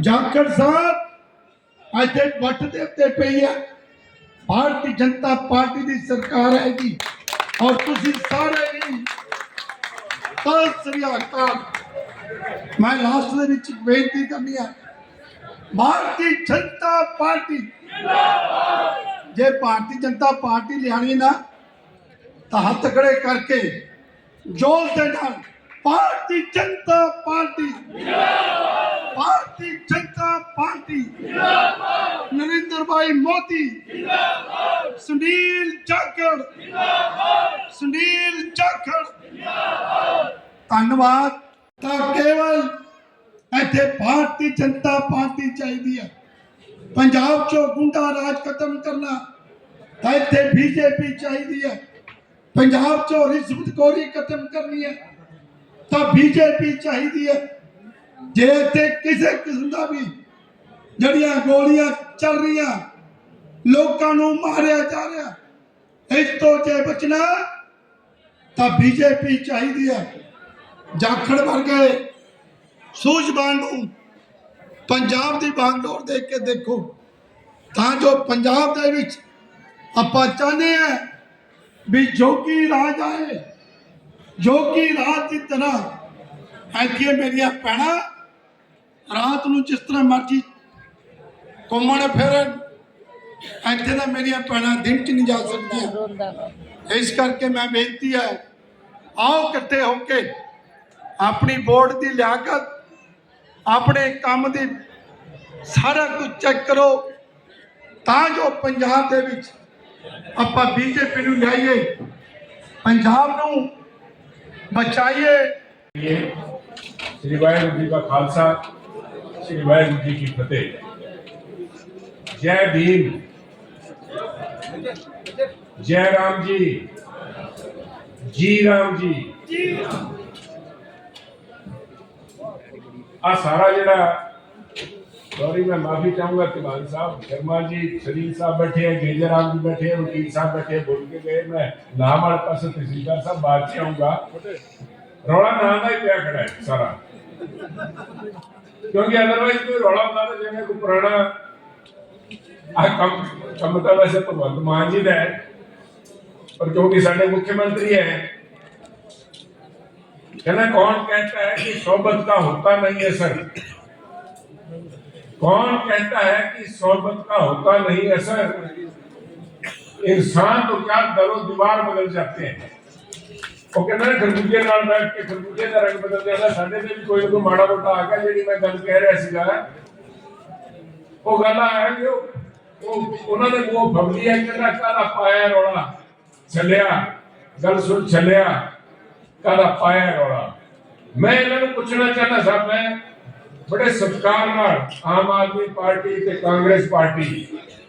ਜਾਖੜ ਸਾਹਿਬ, ਅੱਜ ਦੇ ਵੱਟ ਦੇ ਉੱਤੇ ਪਈ ਹੈ ਭਾਰਤੀ ਜਨਤਾ ਪਾਰਟੀ ਦੀ ਸਰਕਾਰ ਹੈ ਜੀ ਔਰ ਤੁਸੀਂ ਸਾਰੇ ਹੀ ਸਤਿ ਸ੍ਰੀ ਅਕਾਲ ਮੈਂ ਲਾਸਟ ਦੇ ਵਿੱਚ ਬੇਨਤੀ ਕਰਨੀ ਹੈ ਭਾਰਤੀ ਜਨਤਾ ਪਾਰਟੀ, ਜੇ ਭਾਰਤੀ ਜਨਤਾ ਪਾਰਟੀ ਲਿਆਣੀ ਨਾ, ਤਾਂ ਹੱਥ ਖੜੇ ਕਰਕੇ ਜੋਸ਼ ਦੇ ਨਾਲ ਭਾਰਤੀ ਜਨਤਾ ਪਾਰਟੀ ਭਾਰਤੀ ਜਨਤਾ ਪਾਰਟੀ। ਨਰਿੰਦਰ ਭਾਈ ਮੋਦੀ। ਸੁਨੀਲ ਜਾਖੜ। ਸੁਨੀਲ ਜਾਖੜ। ਧੰਨਵਾਦ। ਤਾਂ ਕੇਵਲ ਇੱਥੇ ਭਾਰਤੀ ਜਨਤਾ ਪਾਰਟੀ ਚਾਹੀਦੀ ਹੈ। ਪੰਜਾਬ ਚੋਂ ਗੁੰਡਾ ਰਾਜ ਖਤਮ ਕਰਨਾ ਤਾਂ ਇੱਥੇ ਬੀਜੇਪੀ ਚਾਹੀਦੀ ਹੈ। ਪੰਜਾਬ ਚੋਂ ਰਿਸ਼ਵਤਖੋਰੀ ਖਤਮ ਕਰਨੀ ਹੈ ਤਾਂ ਬੀਜੇਪੀ ਚਾਹੀਦੀ ਹੈ। ਜੇ ਇੱਥੇ ਕਿਸੇ ਕਿਸਮ ਦਾ ਵੀ ਜਿਹੜੀਆਂ ਗੋਲੀਆਂ ਚੱਲ ਰਹੀਆਂ, ਲੋਕਾਂ ਨੂੰ ਮਾਰਿਆ ਜਾ ਰਿਹਾ, ਇਸ ਤੋਂ ਜੇ ਬਚਣਾ, ਤਾਂ ਬੀਜੇਪੀ ਚਾਹੀਦੀ ਹੈ। ਜਾਖੜ ਵਰਗੇ ਸੂਝਵਾਨ ਨੂੰ ਪੰਜਾਬ ਦੀ ਬਾਗਡੋਰ ਦੇਖ ਕੇ ਦੇਖੋ। ਤਾਂ ਜੋ ਪੰਜਾਬ ਦੇ ਵਿੱਚ ਆਪਾਂ ਚਾਹੁੰਦੇ ਆ ਵੀ ਜੋਗੀ ਰਾਜ ਆਏ, ਜੋਗੀ ਰਾਜ ਦੀ ਤਰ੍ਹਾਂ ਇੱਥੇ ਮੇਰੀਆਂ ਭੈਣਾਂ ਰਾਤ ਨੂੰ ਜਿਸ ਤਰ੍ਹਾਂ ਮਰਜ਼ੀ ਘੁੰਮਣ ਫਿਰਨ, ਇੱਥੇ ਤਾਂ ਮੇਰੀਆਂ ਭੈਣਾਂ ਦਿਨ ਚ ਨਹੀਂ ਜਾ ਸਕਦੀਆਂ। ਇਸ ਕਰਕੇ ਮੈਂ ਬੇਨਤੀ ਹੈ, ਆਓ ਇਕੱਠੇ ਹੋ ਕੇ ਆਪਣੀ ਵੋਟ ਦੀ ਲਿਆਕਤ, ਆਪਣੇ ਕੰਮ ਦੀ ਸਾਰਾ ਕੁਝ ਚੈੱਕ ਕਰੋ, ਤਾਂ ਜੋ ਪੰਜਾਬ ਦੇ ਵਿੱਚ ਆਪਾਂ ਬੀਜੇਪੀ ਨੂੰ ਲਿਆਈਏ, ਪੰਜਾਬ ਨੂੰ ਬਚਾਈਏ। ਸ੍ਰੀ ਵਾਹਿਗੁਰੂ ਜੀ ਦਾ ਖਾਲਸਾ, ਸ੍ਰੀ ਵਾਹਿਗੁਰੂ ਜੀ ਕੀ ਫਤਿਹ। ਜੈ ਭੀਮ। ਜੈ ਰਾਮ ਜੀ। ਜੀ ਰਾਮ ਜੀ। ਜੀ ਆ ਸਾਰਾ ਜਿਹੜਾ ਸੌਰੀ ਮੈਂ ਮਾਫੀ ਚਾਹੂੰਗਾ ਕਿ ਬਾਲ ਸਾਹਿਬ, ਸ਼ਰਮਾ ਜੀ, ਸ਼ਰੀਰ ਸਾਹਿਬ ਬੈਠੇ ਹੈ ਗੇਜਰ ਆਮ ਜੀ ਬੈਠੇ ਹੈ ਵਕੀਲ ਸਾਹਿਬ ਬੈਠੇ ਬੋਲ ਕੇ ਗਏ। ਮੈਂ ਨਾਮ ਵਾਲੇ ਪਾਸੇ ਤਹਿਸੀਲਦਾਰ ਸਾਹਿਬ ਬਾਅਦ ਚ ਆਉਂਗਾ ਰੌਲਾ ਨਾਂ ਦਾ ਹੀ ਪਿਆ ਖੜਾ ਹੈ ਸਾਰਾ। ਕਿਉਂਕਿ ਅਦਰਵਾਈਜ਼ ਕੋਈ ਰੌਲਾ ਹੁੰਦਾ ਤਾਂ ਜਿਵੇਂ ਕੋਈ ਪੁਰਾਣਾ ਆ ਕੰਮ ਕੰਮ ਤਾਂ ਵੈਸੇ ਭਗਵੰਤ ਮਾਨ ਜੀ ਦਾ ਹੈ ਪਰ ਕਿਉਂਕਿ ਸਾਡੇ ਮੁੱਖ ਮੰਤਰੀ ਹੈ कहना कौन कहता है कि सोबत का होता नहीं है सर कौन कहता है कि सोबत का होता नहीं है सर इंसान तो क्या दरो दीवार बदल जाते हैं ਉਹ ਕਹਿੰਦਾ ਨਾ ਖਰਬੂਜੇ ਨਾਲ ਬੈਠ ਕੇ ਖਰਬੂਜੇ ਦਾ ਰੰਗ ਬਦਲ ਜਾਂਦਾ ਸਾਡੇ ਤੇ ਵੀ ਕੋਈ ਨਾ ਕੋਈ ਮਾੜਾ ਮੋਟਾ ਆ ਗਿਆ, ਜਿਹੜੀ ਮੈਂ ਗੱਲ ਕਹਿ ਰਿਹਾ ਸੀਗਾ। ਉਹ ਗੱਲ ਆ ਕਿ ਉਹ ਉਹਨਾਂ ਨੇ ਉਹ ਫਬਲੀ ਹੈ ਕਹਿੰਦਾ ਕਾਲਾ ਪਾਇਆ ਰੌਲਾ। ਚੱਲਿਆ ਗੱਲ ਸੁਣ ਚੱਲਿਆ ਕਾਲਾ ਪਾਇਆ ਰੌਲਾ। ਮੈਂ ਇਹਨਾਂ ਨੂੰ ਪੁੱਛਣਾ ਚਾਹੁੰਦਾ ਸਾਹਿਬ ਮੈਂ ਬੜੇ ਸਤਿਕਾਰ ਨਾਲ ਆਮ ਆਦਮੀ ਪਾਰਟੀ ਤੇ ਕਾਂਗਰਸ ਪਾਰਟੀ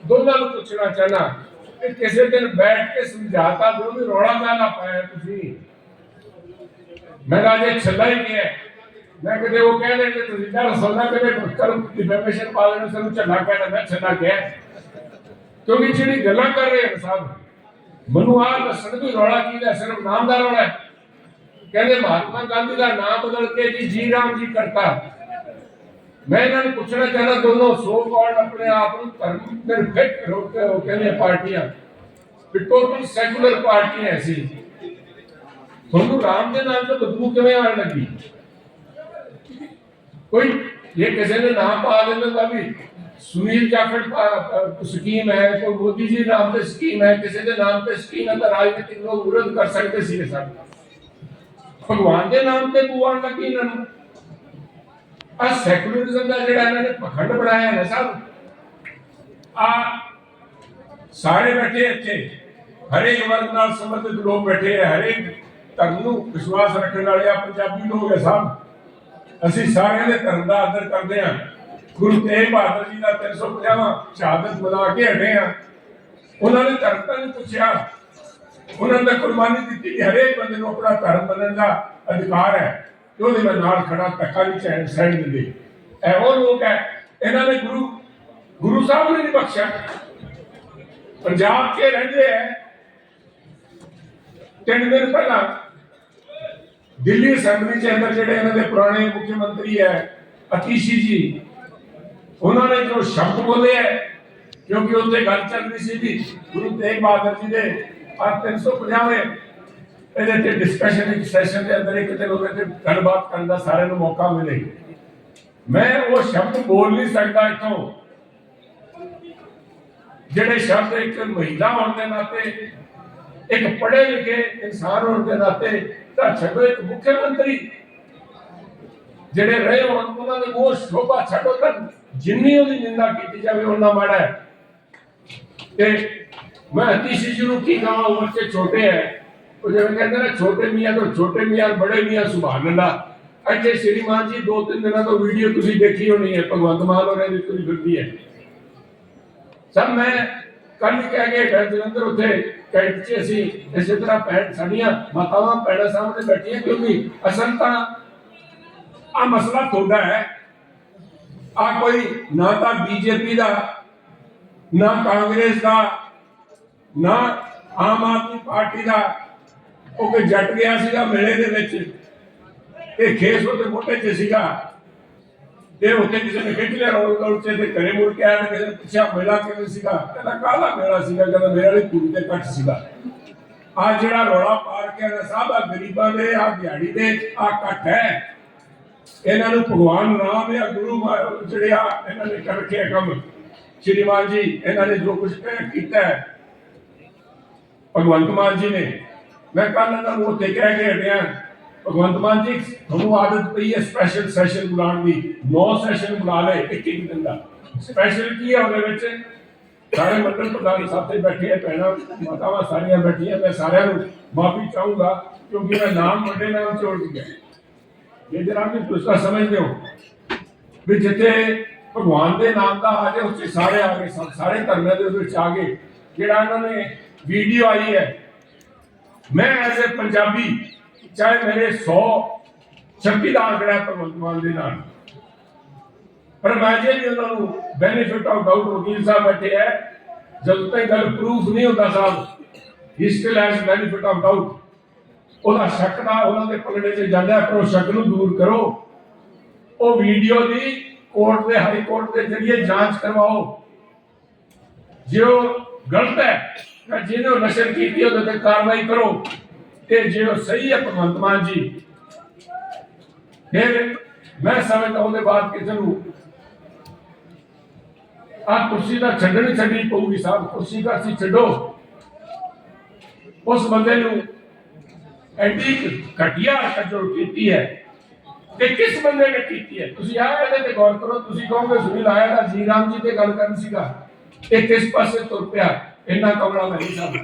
ਦੋਨਾਂ ਨੂੰ ਪੁੱਛਣਾ ਚਾਹੁੰਦਾ ਕਿ ਕਿਸੇ ਦਿਨ ਬੈਠ ਕੇ ਸਮਝਾਤਾ ਦੋ ਵੀ ਰੌਲਾ ਕਾਹਦਾ ਪਾਇਆ ਤੁਸੀਂ? ਮੈਂ ਅਜੇ ਛੱਲਾ ਹੀ ਨਹੀਂ ਮੈਂ ਕਿਤੇ ਉਹ ਕਹਿ ਦੇਣਗੇ ਤੁਸੀਂ ਤਾਂ ਸੋਨਾ ਕਦੇ ਕਰ ਡਿਫੈਮੇਸ਼ਨ ਪਾ ਦੇਣਾ, ਸਾਨੂੰ ਝੱਲਾ ਕਹਿਣਾ ਮੈਂ ਛੱਲਾ ਗਿਆ ਕਿਉਂਕਿ ਜਿਹੜੀ ਗੱਲਾਂ ਕਰ ਰਹੇ ਹਨ ਸਾਹਿਬ ਮਨੂ ਆ ਦੱਸਣ ਕੋਈ ਰੌਲਾ ਕੀ ਦਾ ਸਿਰਫ ਨਾਮ ਦਾ ਰੌਲਾ ਹੈ। ਕਹਿੰਦੇ ਮਹਾਤਮਾ ਗਾਂਧੀ ਦਾ ਨਾਮ ਬਦਲ ਕੇ ਜੀ ਜੀ ਰਾਮ ਜੀ ਕਰਤਾ। ਮੈਂ ਇਹਨਾਂ ਨੂੰ ਪੁੱਛਣਾ ਚਾਹੁੰਦਾ, ਦੋਨੋਂ ਸੋ ਕਾਲਡ ਆਪਣੇ ਆਪ ਨੂੰ ਧਰਮ ਨਿਰਪੇਖ ਰੋਕ ਕੇ ਕਹਿੰਦੇ ਪਾਰਟੀਆਂ। ਵੀ ਸੈਕੂਲਰ ਪਾਰਟੀਆਂ ਸੀ ਤੁਹਾਨੂੰ ਰਾਮ ਦੇ ਨਾਮ ਤੋਂ ਬਦਬੂ ਕਿਵੇਂ ਆਣ ਲੱਗੀ? ਕੋਈ ਇਹ ਕਿਸੇ ਨੇ ਨਾਮ ਪਾ ਦਿੰਦਾ ਤਾਂ ਵੀ ਸੁਨੀਲ ਜਾਖੜ ਸਕੀਮ ਹੈ, ਕੋਈ ਮੋਦੀ ਜੀ ਨਾਮ ਤੇ ਸਕੀਮ ਹੈ, ਕਿਸੇ ਦੇ ਨਾਮ ਤੇ ਸਕੀਮ ਹੈ, ਤਾਂ ਰਾਜਨੀਤਿਕ ਲੋਕ ਵਿਰੋਧ ਕਰ ਸਕਦੇ ਸੀ ਸਾਡੇ ਭਗਵਾਨ ਦੇ ਨਾਮ ਤੇ ਬੁਆਣ ਲੱਗੀ ਇਹਨਾਂ ਨੂੰ। ਆ ਸੈਕੂਲਰਿਜ਼ਮ ਦਾ ਜਿਹੜਾ ਇਹਨਾਂ ਨੇ ਪਖੰਡ ਬਣਾਇਆ ਹੈ ਸਭ ਆ ਸਾਰੇ ਬੈਠੇ ਇੱਥੇ। ਹਰੇਕ ਵਰਗ ਨਾਲ ਸੰਬੰਧਿਤ ਲੋਕ ਬੈਠੇ ਹੈ ਹਰੇਕ ਧਰਮ ਨੂੰ ਵਿਸ਼ਵਾਸ ਰੱਖਣ ਵਾਲੇ ਆ ਪੰਜਾਬੀ ਲੋਕ ਹੈ ਸਭ। ਅਸੀਂ ਸਾਰਿਆਂ ਦੇ ਧਰਮ ਦਾ ਆਦਰ ਕਰਦੇ ਹਾਂ। ਗੁਰੂ ਤੇਗ ਬਹਾਦਰ ਜੀ ਦਾ 350ਵਾਂ ਸ਼ਹਾਦਤ ਮਨਾ ਕੇ ਹਟੇ ਆ ਉਹਨਾਂ ਨੇ ਧਰਮ ਤਾਂ ਨਹੀਂ ਪੁੱਛਿਆ। ਉਹਨਾਂ ਨੇ ਕੁਰਬਾਨੀ ਦਿੱਤੀ ਕਿ ਹਰੇਕ ਬੰਦੇ ਨੂੰ ਆਪਣਾ ਧਰਮ ਮੰਨਣ ਦਾ ਅਧਿਕਾਰ ਹੈ ਤੇ ਉਹਦੇ ਮੈਂ ਨਾਲ ਖੜਾ, ਧੱਕਾ ਨਹੀਂ ਚਾਹਣ ਸਹਿਣ ਦਿੰਦੇ। ਇਹ ਉਹ ਲੋਕ ਹੈ, ਇਹਨਾਂ ਨੇ ਗੁਰੂ ਗੁਰੂ ਸਾਹਿਬ ਨੇ ਨਹੀਂ ਬਖਸ਼ਿਆ। ਪੰਜਾਬ 'ਚ ਰਹਿੰਦੇ ਹੈ। ਤਿੰਨ ਦਿਨ ਪਹਿਲਾਂ ਦਿੱਲੀ ਅਸੈਂਬਲੀ ਚ ਅੰਦਰ ਜਿਹੜੇ ਇਹਨਾਂ ਦੇ ਪੁਰਾਣੇ ਮੁੱਖ ਮੰਤਰੀ ਹੈ, ਅਤੀਸ਼ੀ ਜੀ, ਉਹਨਾਂ ਨੇ ਜੋ ਸ਼ਬਦ ਬੋਲੇ ਹੈ, ਕਿਉਂਕਿ ਉੱਥੇ ਗੱਲ ਚੱਲ ਰਹੀ ਸੀ ਵੀ ਗੁਰੂ ਤੇਗ ਬਹਾਦਰ ਜੀ ਦੇ ਆ 350ਵੇਂ ਇਹਦੇ ਤੇ ਡਿਸਕਸ਼ਨ ਇੱਕ ਸੈਸ਼ਨ ਦੇ ਅੰਦਰ ਇੱਕ ਦਿਨ ਉਹਦੇ ਤੇ ਗੱਲਬਾਤ ਕਰਨ ਦਾ ਸਾਰਿਆਂ ਨੂੰ ਮੌਕਾ ਮਿਲੇ। ਮੈਂ ਉਹ ਸ਼ਬਦ ਬੋਲ ਨਹੀਂ ਸਕਦਾ ਇਥੋਂ। ਜਿਹੜੇ ਸ਼ਬਦ ਇੱਕ ਮਹਿਲਾ ਹੋਣ ਦੇ ਨਾਤੇ ਇੱਕ ਪੜ੍ਹੇ ਲਿਖੇ ਇਨਸਾਨ ਹੋਣ ਦੇ ਨਾਤੇ ਤਾਂ ਛੱਡੋ, ਇੱਕ ਮੁੱਖ ਮੰਤਰੀ ਜਿਹੜੇ ਰਹੇ ਹੋਣ, ਉਹਨਾਂ ਦੇ ਉਹ ਸ਼ੋਭਾ ਛੱਡੋ ਤਾਂ ਜਿੰਨੀ ਉਹਦੀ ਨਿੰਦਾ ਕੀਤੀ ਜਾਵੇ ਉਹਨਾਂ ਮਾੜਾ ਹੈ। ਤੇ ਮੈਂ ਅਤੀਸ਼ੀ ਜੀ ਨੂੰ ਕੀ ਕਹਾਂ ਉਮਰ ਚ ਛੋਟੇ ਹੈ। ਉਹ ਜਿਵੇਂ ਕਹਿੰਦੇ ਨੇ, ਛੋਟੇ ਮੀਆਂ ਤੋਂ ਛੋਟੇ ਮੀਆਂ, ਬੜੇ ਮੀਆਂ ਸੁਭਾਨ ਅੱਲਾਹ ਇੱਥੇ ਸ਼੍ਰੀਮਾਨ ਜੀ, ਦੋ ਤਿੰਨ ਦਿਨਾਂ ਤੋਂ ਵੀਡੀਓ ਤੁਸੀਂ ਦੇਖੀ ਹੋਣੀ ਹੈ, ਭਗਵੰਤ ਮਾਨ ਹੋਰਾਂ ਦੀ ਤੁਰੀ ਫਿਰਦੀ ਹੈ। ਸਭ ਮੈਂ ਕੱਲ ਕਹਿ ਕੇ ਗਏ ਜਲੰਧਰ ਉੱਥੇ ਕੈਂਟ 'ਚ ਅਸੀਂ ਇਸੇ ਤਰ੍ਹਾਂ ਭੈਣ ਸਾਡੀਆਂ ਮਾਤਾਵਾਂ ਭੈਣਾਂ ਸਾਹਮਣੇ ਬੈਠੀਆਂ ਕਿਉਂਕਿ ਅਸਲ ਤਾਂ ਆ ਮਸਲਾ ਤੁਹਾਡਾ ਹੈ। ਆ ਕੋਈ ਨਾ ਤਾਂ ਬੀਜੇਪੀ ਦਾ, ਨਾ ਕਾਂਗਰਸ ਦਾ, ਨਾ ਆਮ ਆਦਮੀ ਪਾਰਟੀ ਦਾ। ਉਹ ਕਿ ਜੱਟ ਗਿਆ ਸੀਗਾ ਮੇਲੇ ਦੇ ਵਿੱਚ, ਇਹ ਖੇਸ ਉਹਦੇ ਮੋਢੇ 'ਚ ਸੀਗਾ। ਤੇ ਉੱਥੇ ਕਿਸੇ ਨੇ ਖਿੱਚ ਲਿਆ ਰੋਲ ਰੋਲ ਤੇ ਘਰੇ ਮੁੜ ਕੇ ਆਇਆ, ਕਿਸੇ ਨੇ ਪੁੱਛਿਆ, ਮੇਲਾ ਕਿਵੇਂ ਸੀਗਾ? ਕਹਿੰਦਾ, ਕਾਹਦਾ ਮੇਲਾ ਸੀਗਾ? ਕਹਿੰਦਾ, ਮੇਰੇ ਵਾਲੀ ਕੁੜੀ ਤੇ ਕੱਟ ਸੀਗਾ। ਆ ਜਿਹੜਾ ਰੋਲਾ ਪਾਰ ਕੇ ਨਾ ਸਾਹਿਬ ਗਰੀਬਾਂ ਦੇ ਆ ਦਿਹਾੜੀ ਦੇ ਆ ਕੱਟ ਹੈ। ਇਹਨਾਂ ਨੂੰ ਭਗਵਾਨ ਰਾਮ ਜਾਂ ਗੁਰੂ ਜਿਹੜੇ ਆ, ਇਹਨਾਂ ਨੇ ਕਰ ਕੰਮ। ਸ਼੍ਰੀਮਾਨ ਜੀ, ਇਹਨਾਂ ਨੇ ਜੋ ਕੁਝ ਕੀਤਾ ਹੈ, ਭਗਵੰਤ ਮਾਨ ਜੀ ਨੇ। ਮੈਂ ਕੱਲ ਇਹਨਾਂ ਨੂੰ ਉੱਥੇ ਕਹਿ ਕੇ ਹਟਿਆ। ਭਗਵੰਤ ਮਾਨ ਜੀ, ਤੁਹਾਨੂੰ ਆਦਤ ਪਈ ਹੈ ਸਪੈਸ਼ਲ ਸੈਸ਼ਨ ਬੁਲਾਉਣ ਦੀ। ਨੌ ਸੈਸ਼ਨ ਬੁਲਾ ਲਏ, ਇੱਕ ਇੱਕ ਦਿਨ ਦਾ। ਸਪੈਸ਼ਲ ਕੀ ਹੈ ਉਹਦੇ ਵਿੱਚ? ਸਾਰੇ ਮੰਡਲ ਪ੍ਰਧਾਨ ਸਾਹਿਬ ਤੇ ਬੈਠੇ ਆ, ਭੈਣਾਂ, ਮਾਤਾਵਾਂ ਸਾਰੀਆਂ ਬੈਠੀਆਂ, ਮੈਂ ਸਾਰਿਆਂ ਨੂੰ ਮਾਫੀ ਚਾਹੂੰਗਾ, ਕਿਉਂਕਿ ਮੈਂ ਨਾਮ, ਵੱਡੇ ਨਾਮ ਚੋੜ ਗਿਆ ਇਹ ਜਨਾਬ ਵੀ ਤੁਸੀਂ ਸਮਝਦੇ ਹੋ ਵੀ ਜਿੱਥੇ ਭਗਵਾਨ ਦੇ ਨਾਮ ਦਾ ਆ ਜਾਏ, ਉੱਥੇ ਸਾਰੇ ਆ ਗਏ ਸਾਰੇ ਧਰਮਾਂ ਦੇ ਵਿੱਚ ਆ ਗਏ। ਜਿਹੜਾ ਇਹਨਾਂ ਨੇ ਵੀਡੀਓ ਆਈ ਹੈ, ਮੈਂ ਐਜ਼ ਅ ਪੰਜਾਬੀ ਚਾਹੇ ਮੇਰੇ 100 ਛੱਪੀ ਦਾ ਆંકੜਾ ਭਗਵੰਤ ਮਾਨ ਦੇ ਨਾਲ। ਪਰ ਮੈਂ ਜੇ ਵੀ ਉਹਨਾਂ ਨੂੰ ਬੈਨੀਫਿਟ ਆਫ ਡਾਊਟ ਵਕੀਲ ਸਾਹਿਬ ਬੈਠੇ ਹੈ ਜਦੋਂ ਤੱਕ ਗੱਲ ਪ੍ਰੂਫ ਨਹੀਂ ਹੁੰਦਾ ਸਾਹਿਬ ਹੀ still has benefit of doubt ਉਹਦਾ ਸ਼ੱਕ ਦਾ ਉਹਨਾਂ ਦੇ ਪਲੜੇ 'ਚ ਜਾਂਦਾ ਪਰ ਉਹ ਸ਼ੱਕ ਨੂੰ ਦੂਰ ਕਰੋ। ਉਹ ਵੀਡੀਓ ਦੀ ਕੋਰਟ ਦੇ ਹਾਈ ਕੋਰਟ ਦੇ ਜਰੀਏ ਜਾਂਚ ਕਰਵਾਓ। ਜੇ ਉਹ ਗਲਤ ਹੈ, ਤਾਂ ਜਿਹਨੇ ਉਹ ਨਸ਼ਰ ਕੀਤੀ, ਉਹਦੇ ਤੇ ਕਾਰਵਾਈ ਕਰੋ। ਤੇ ਜੇ ਉਹ ਸਹੀ ਹੈ ਭਗਵੰਤ ਮਾਨ ਜੀ, ਫਿਰ ਮੈਂ ਸਮਝਦਾ ਉਹਦੇ ਬਾਅਦ ਕਿਸੇ ਨੂੰ ਆ ਕੁਰਸੀ ਦਾ ਛੱਡਣੀ ਛੱਡਣੀ ਪਊਗੀ ਸਾਹਿਬ, ਕੁਰਸੀ ਦਾ ਸੀ ਛੱਡੋ। ਉਸ ਬੰਦੇ ਨੂੰ ਐਡੀ ਘਟਿਆ ਕਜੋ ਕੀਤੀ ਹੈ ਤੇ ਕਿਸ ਬੰਦੇ ਨੇ ਕੀਤੀ ਹੈ? ਤੁਸੀਂ ਆ ਇਹਦੇ ਤੇ ਗੌਰ ਕਰੋ, ਤੁਸੀਂ ਕਹੋਗੇ ਸੁਨੀਲ ਆਇਆ ਦਾ ਜੀ ਰਾਮ ਜੀ ਤੇ ਗੱਲ ਕਰਨ ਸੀਗਾ। ਇਹ ਕਿਸ ਪਾਸੇ ਤੁਰ ਪਿਆ? ਇੰਨਾ ਕਮਲਾ ਨਹੀਂ ਸਭ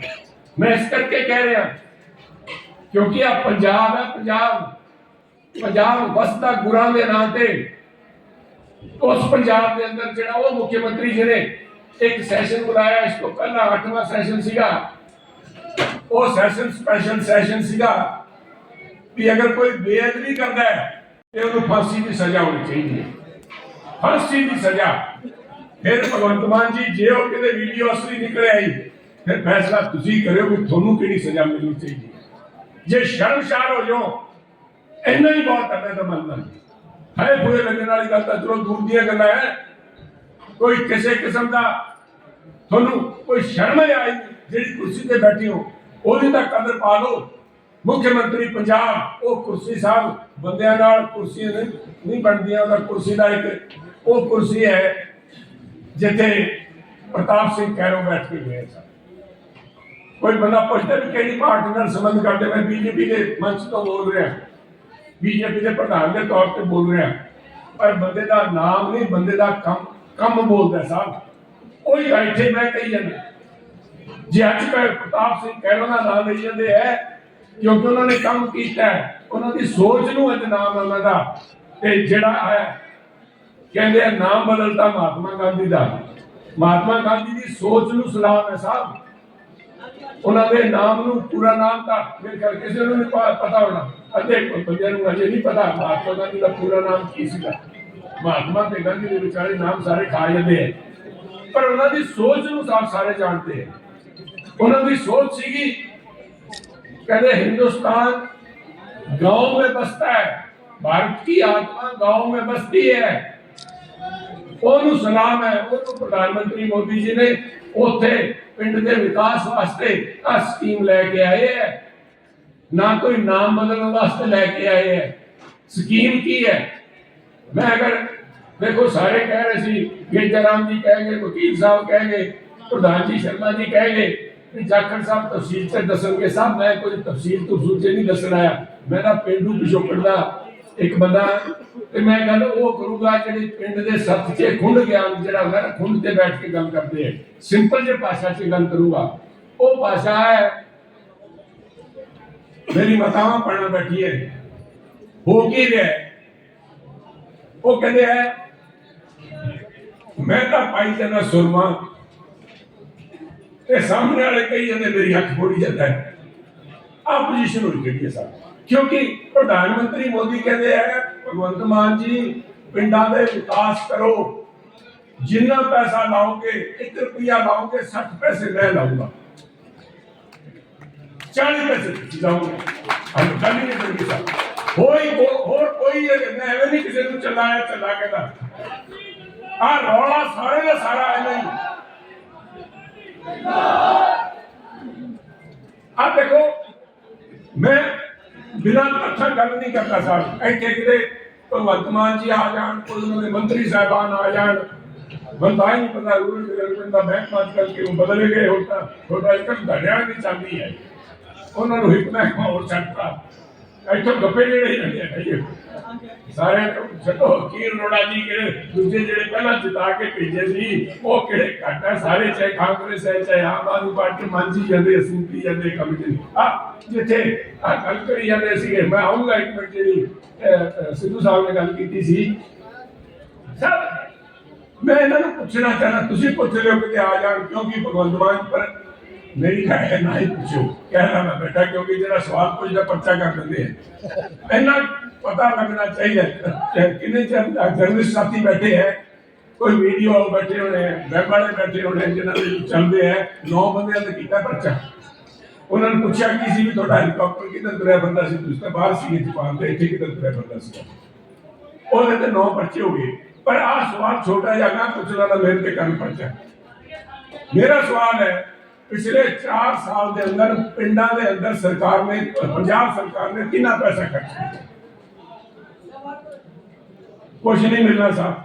ਮੈਂ ਇਸ ਕਰਕੇ ਕਹਿ ਰਿਹਾ ਕਿਉਂਕਿ ਆ ਪੰਜਾਬ ਹੈ, ਪੰਜਾਬ ਪੰਜਾਬ ਵਸਦਾ ਗੁਰਾਂ ਦੇ ਨਾਂ ਤੇ। ਉਸ ਪੰਜਾਬ ਦੇ ਅੰਦਰ ਜਿਹੜਾ ਉਹ ਮੁੱਖ ਮੰਤਰੀ ਜਿਹੜੇ ਇੱਕ ਸੈਸ਼ਨ ਬੁਲਾਇਆ, ਇਸ ਤੋਂ ਪਹਿਲਾਂ 8ਵਾਂ ਸੈਸ਼ਨ ਸੀਗਾ। ਉਹ ਸੈਸ਼ਨ ਸਪੈਸ਼ਲ ਸੈਸ਼ਨ ਸੀਗਾ ਵੀ ਅਗਰ ਕੋਈ ਬੇਅਦਬੀ ਕਰਦਾ ਹੈ, ਤੇ ਉਹਨੂੰ ਫਾਂਸੀ ਦੀ ਸਜ਼ਾ ਹੋਣੀ ਚਾਹੀਦੀ ਹੈ। ਫਾਂਸੀ ਦੀ ਸਜ਼ਾ। ਫਿਰ ਭਗਵੰਤ ਮਾਨ ਜੀ, ਜੇ ਉਹ ਕਿਤੇ ਵੀਡੀਓ ਅਸਲੀ ਨਿਕਲ ਆਈ, ਫਿਰ ਫੈਸਲਾ ਤੁਸੀਂ ਕਰਿਓ ਕਿ ਤੁਹਾਨੂੰ ਕਿਹੜੀ ਸਜ਼ਾ ਮਿਲਣੀ ਚਾਹੀਦੀ ਹੈ। ਜੇ ਸ਼ਰਮਸ਼ਾਰ ਹੋ ਜਾਓ, ਇੰਨਾ ਹੀ ਬਹੁਤ ਹੈ ਮੈਂ ਤਾਂ ਮੰਨਦਾ ਹੈ ਬੁਰੇ ਲੱਗਣ ਵਾਲੀ ਗੱਲ ਤਾਂ ਚਲੋ ਦੂਰ ਦੀਆਂ ਗੱਲਾਂ ਹੈ ਕੋਈ ਕਿਸੇ ਕਿਸਮ ਦਾ ਤੁਹਾਨੂੰ ਕੋਈ ਸ਼ਰਮ ਆਈ, ਜਿਹੜੀ ਕੁਰਸੀ ਤੇ ਬੈਠੇ ਹੋ, ਉਹਦੀ ਤਾਂ ਕਦਰ ਪਾ ਲਓ। ਮੁੱਖ ਮੰਤਰੀ ਪੰਜਾਬ, ਉਹ ਕੁਰਸੀ ਸਾਹਿਬ, ਬੰਦਿਆਂ ਨਾਲ ਕੁਰਸੀ ਨਹੀਂ ਨਹੀਂ ਬਣਦੀਆਂ, ਉਹਦਾ ਕੁਰਸੀ ਦਾ ਇੱਕ, ਉਹ ਕੁਰਸੀ ਹੈ, ਜਿੱਥੇ ਪ੍ਰਤਾਪ ਸਿੰਘ ਕੈਰੋ ਬੈਠ ਕੇ ਗਏ ਸਨ ਕੋਈ ਬੰਦਾ ਪੁੱਛਦਾ ਵੀ ਕਿਹੜੀ ਪਾਰਟੀ ਨਾਲ ਸੰਬੰਧ ਕਰਦੇ, ਮੈਂ ਬੀਜੇਪੀ ਦੇ ਮੰਚ ਤੋਂ ਬੋਲ ਰਿਹਾ। ਬੀਜੇਪੀ ਦੇ ਪ੍ਰਧਾਨ ਦੇ ਤੌਰ ਤੇ ਬੋਲ ਰਿਹਾ। ਪਰ ਬੰਦੇ ਦਾ ਨਾਮ ਨਹੀਂ, ਬੰਦੇ ਦਾ ਕੰਮ ਕੰਮ ਬੋਲਦਾ ਸਾਹਿਬ ਉਹੀ ਇੱਥੇ ਮੈਂ ਕਹੀ ਜਾਂਦਾ। ਜੇ ਅੱਜ ਕੱਲ੍ਹ ਪ੍ਰਤਾਪ ਸਿੰਘ ਕਹਿਣ ਦਾ ਨਾਮ ਲਈ ਜਾਂਦੇ ਹੈ, ਕਿਉਂਕਿ ਉਹਨਾਂ ਨੇ ਕੰਮ ਕੀਤਾ ਉਹਨਾਂ ਦੀ ਸੋਚ ਨੂੰ ਅੱਜ ਨਾਮ ਉਹਨਾਂ ਦਾ। ਤੇ ਜਿਹੜਾ ਹੈ, ਕਹਿੰਦੇ ਆ, ਨਾਮ ਬਦਲਤਾ ਮਹਾਤਮਾ ਗਾਂਧੀ ਦਾ। ਮਹਾਤਮਾ ਗਾਂਧੀ ਦੀ ਸੋਚ ਨੂੰ ਸਲਾਮ ਹੈ ਸਾਹਿਬ। ਉਹਨਾਂ ਦੇ ਨਾਮ ਨੂੰ ਪੂਰਾ ਨਾਮ ਤਾਂ ਫਿਰ ਕਰ ਕਿਸੇ ਨੂੰ ਪਤਾ ਹੋਣਾ। ਅਤੇ ਬੰਦਿਆਂ ਨੂੰ ਅਜੇ ਨਹੀਂ ਪਤਾ। ਮਹਾਤਮਾ ਗਾਂਧੀ ਦਾ ਪੂਰਾ ਨਾਮ ਕੀ ਸੀਗਾ? ਮਹਾਤਮਾ ਤੇ ਗਾਂਧੀ ਦੇ ਵਿਚਾਰੇ ਨਾਮ ਸਾਰੇ ਖਾ ਜਾਂਦੇ ਆ। ਪਰ ਉਹਨਾਂ ਦੀ ਸੋਚ ਨੂੰ ਸਭ ਸਾਰੇ ਜਾਣਦੇ ਆ। ਉਹਨਾਂ ਦੀ ਸੋਚ ਸੀਗੀ, ਕਹਿੰਦੇ ਹਿੰਦੁਸਤਾਨ ਗਾਉਂ میں بستا ہے بھارت کی آتما گاؤں میں بستی ਉਹਨੂੰ ਸਲਾਮ ਹੈ। ਉਹਨੂੰ ਪ੍ਰਧਾਨ ਮੰਤਰੀ ਮੋਦੀ ਜੀ ਨੇ ਉੱਥੇ ਪਿੰਡ ਦੇ ਵਿਕਾਸ ਵਾਸਤੇ ਆ ਸਕੀਮ ਲੈ ਕੇ ਆਏ ਹੈ। ਨਾ ਕੋਈ ਨਾਮ ਬਦਲਣ ਵਾਸਤੇ ਲੈ ਕੇ ਆਏ ਹੈ। ਸਕੀਮ ਕੀ ਹੈ? ਮੈਂ ਅਗਰ ਦੇਖੋ, ਸਾਰੇ ਕਹਿ ਰਹੇ ਸੀ ਗੇਜਰਾਮ ਜੀ ਕਹਿ ਗਏ ਵਕੀਲ ਸਾਹਿਬ ਕਹਿ ਗਏ ਪ੍ਰਧਾਨ ਜੀ ਸ਼ਰਮਾ ਜੀ ਕਹਿ ਗਏ ਕਿ ਜਾਖੜ ਸਾਹਿਬ ਤਫਸੀਲ ਤੇ ਦੱਸਣਗੇ, ਸਾਹਿਬ, ਮੈਂ ਕੋਈ ਤਫਸੀਲ ਤਫਸੂਲ ਤੇ ਨਹੀਂ ਦੱਸਣ ਆਇਆ। ਮੈਂ ਤਾਂ ਪਿੰਡੂ ਪਿਛੋਕੜ ਦਾ ਇੱਕ ਬੰਦਾ, ਤੇ ਮੈਂ ਗੱਲ ਉਹ ਕਰੂਗਾ ਜਿਹੜੇ ਪਿੰਡ ਦੇ ਸੱਥ 'ਚ ਖੁੰਡ ਗਿਆਨ ਜਿਹੜਾ ਹੁੰਦਾ ਨਾ ਖੁੰਡ ਤੇ ਬੈਠ ਕੇ ਗੱਲ ਕਰਦੇ ਹੈ ਸਿੰਪਲ ਜਿਹੀ ਭਾਸ਼ਾ 'ਚ ਗੱਲ ਕਰੂੰਗਾ। ਉਹ ਭਾਸ਼ਾ ਹੈ, ਮੇਰੀ ਮਾਤਾਵਾਂ ਪੜਨ ਬੈਠੀ ਹੈ। ਹੋ ਕੀ ਰਿਹਾ ਉਹ ਕਹਿੰਦੇ ਹੈ, ਮੈਂ ਤਾਂ ਪਾਈ ਜਾਂਦਾ ਸੁਰਮਾ। ਤੇ ਸਾਹਮਣੇ ਵਾਲੇ ਕਹੀ ਜਾਂਦੇ, ਮੇਰੀ ਅੱਖ ਫੋੜੀ ਜਾਂਦਾ ਹੈ। ਆ ਪੋਜੀਸ਼ਨ ਹੋਈ ਗਈ ਹੈ ਸਰ ਕਿਉਂਕਿ ਪ੍ਰਧਾਨ ਮੰਤਰੀ ਮੋਦੀ ਕਹਿੰਦੇ ਹੈ ਭਗਵੰਤ ਮਾਨ ਜੀ ਪਿੰਡਾਂ ਦੇ ਵਿਕਾਸ ਕਰੋ ਜਿੰਨਾ ਪੈਸਾ ਲਾਓਗੇ 1 ਰੁਪਿਆ ਲਾਓਗੇ 60 ਪੈਸੇ ਮੈਂ ਲਾਉਂਗਾ 40 ਪੈਸੇ ਤੁਸੀਂ ਲਾਓਗੇ ਹਾਂ ਗੱਲ ਹੀ ਨਹੀਂ ਕਰਦੀ ਸਰ ਕੋਈ ਕੋ- ਹੋਰ ਕੋਈ ਇਹ ਕਹਿੰਦਾ ਐਵੇਂ ਨਹੀਂ ਕਿਸੇ ਨੂੰ ਚਲਾਇਆ ਚਲਾ ਕੇ ਦਾ ਆ ਰੌਲਾ ਸਾਰੇ ਦਾ ਸਾਰਾ ਐਵੇਂ ਹੀ ਆ ਦੇਖੋ ਮੈਂ ਬਿਨਾਂ ਅੱਛਾ ਗੱਲ ਨਹੀਂ ਕਰਦਾ ਸਾਹਿਬ ਇੱਥੇ ਕਿਤੇ ਭਗਵੰਤ ਮਾਨ ਜੀ ਆ ਜਾਣ, ਕੋਈ ਉਹਨਾਂ ਦੇ ਮੰਤਰੀ ਸਾਹਿਬਾਨ ਆ ਜਾਣ, ਬੰਦਾ ਹੀ ਨਹੀਂ ਪਤਾ ਰੂਰਲ ਡਿਵੈਲਪਮੈਂਟ ਦਾ ਬੈਂਕ ਅੱਜ ਕੱਲ੍ਹ ਕਿਉਂ ਬਦਲ ਗਏ, ਹੁਣ ਤਾਂ ਇੱਕ ਧੜਿਆ ਦੀ ਚਾਬੀ ਹੈ। ਉਹਨਾਂ ਨੂੰ ਹਿੱਕ ਹੋਰ ਛੱਡਤਾ। ਇੱਥੋਂ ਗੱਪੇ ਜਿਹੜੇ ਹੀ ਸਾਰੇ ਛੱਡੋ ਕੀਰ ਰੋੜਾ ਜੀ ਕਿਹੜੇ ਦੂਜੇ ਜਿਹੜੇ ਪਹਿਲਾਂ ਜਿਤਾ ਕੇ ਭੇਜੇ ਸੀ, ਉਹ ਕਿਹੜੇ ਘੱਟ ਹੈ ਸਾਰੇ ਚਾਹੇ ਕਾਂਗਰਸ ਹੈ, ਚਾਹੇ ਆਮ ਆਦਮੀ ਪਾਰਟੀ ਮੰਜੀ ਜਾਂਦੇ ਅਸੂਤੀ ਜਾਂਦੇ ਕੰਮ ਆ, ਜਿੱਥੇ ਆ ਗੱਲ ਕਰੀ ਜਾਂਦੇ ਸੀਗੇ, ਮੈਂ ਆਉਂਗਾ ਇੱਕ ਮਿੰਟ ਜਿਹੜੀ ਸਿੱਧੂ ਸਾਹਿਬ ਨੇ ਗੱਲ ਕੀਤੀ ਸੀ। ਸਰ, ਮੈਂ ਇਹਨਾਂ ਨੂੰ ਪੁੱਛਣਾ ਚਾਹਨਾ ਤੁਸੀਂ ਪੁੱਛ ਲਿਓ ਕਿ ਆ ਜਾਣ, ਕਿਉਂਕਿ ਭਗਵੰਤ ਮਾਨ ਪਰ ਮੇਰੀ ਰਾਏ ਹੈ ਨਾ ਹੀ ਪੁੱਛੋ। ਕਹਿਣਾ ਮੈਂ ਬੇਟਾ, ਕਿਉਂਕਿ ਜਿਹੜਾ ਸਵਾਲ ਪੁੱਛਦਾ, ਪਰਚਾ ਕਰ ਦਿੰਦੇ ਆ। ਇੰਨਾ ਪਤਾ ਲੱਗਣਾ ਚਾਹੀਦਾ ਹੈ। ਕਿੰਨੇ ਜਰਨਲਿਸਟ ਸਾਥੀ ਬੈਠੇ ਹੈ। ਕੋਈ ਵੀਡੀਓ ਬੈਠੇ ਹੋਣੇ ਵੈਬ ਵਾਲੇ ਬੈਠੇ ਹੋਣੇ ਜਿਨ੍ਹਾਂ ਦੇ ਚੱਲਦੇ ਹੈ। ਨੌ ਬੰਦਿਆਂ ਨੇ ਕੀਤਾ ਪਰਚਾ। ਉਹਨਾਂ ਨੇ ਪੁੱਛਿਆ ਕੀ ਸੀ ਵੀ ਤੁਹਾਡਾ ਹੈਲੀਕਾਪਟਰ ਕਿੱਧਰ ਤੁਰਿਆ ਬੰਦਾ ਸੀ? ਤੁਸੀਂ ਤਾਂ ਬਾਹਰ ਸੀਗੇ ਜਪਾਨ ਤੇ, ਇੱਥੇ ਕਿੱਧਰ ਤੁਰਿਆ ਬੰਦਾ ਸੀ? ਉਹਦੇ ਤੇ ਨੌ ਪਰਚੇ ਹੋ ਗਏ। ਪਰ ਆਹ ਸਵਾਲ ਛੋਟਾ ਜਿਹਾ ਨਾ, ਪੁੱਛਣਾ ਤਾਂ ਮੇਰੇ ਤੇ ਕੰਨ ਪਰਚਾ। ਮੇਰਾ ਸਵਾਲ ਹੈ ਪਿਛਲੇ 4 ਸਾਲ ਦੇ ਅੰਦਰ, ਪਿੰਡਾਂ ਦੇ ਅੰਦਰ ਸਰਕਾਰ ਨੇ, ਪੰਜਾਬ ਸਰਕਾਰ ਨੇ ਕਿੰਨਾ ਪੈਸਾ ਖਰਚ ਕੁਝ ਨਹੀਂ ਮਿਲਣਾ ਸਾਹਿਬ।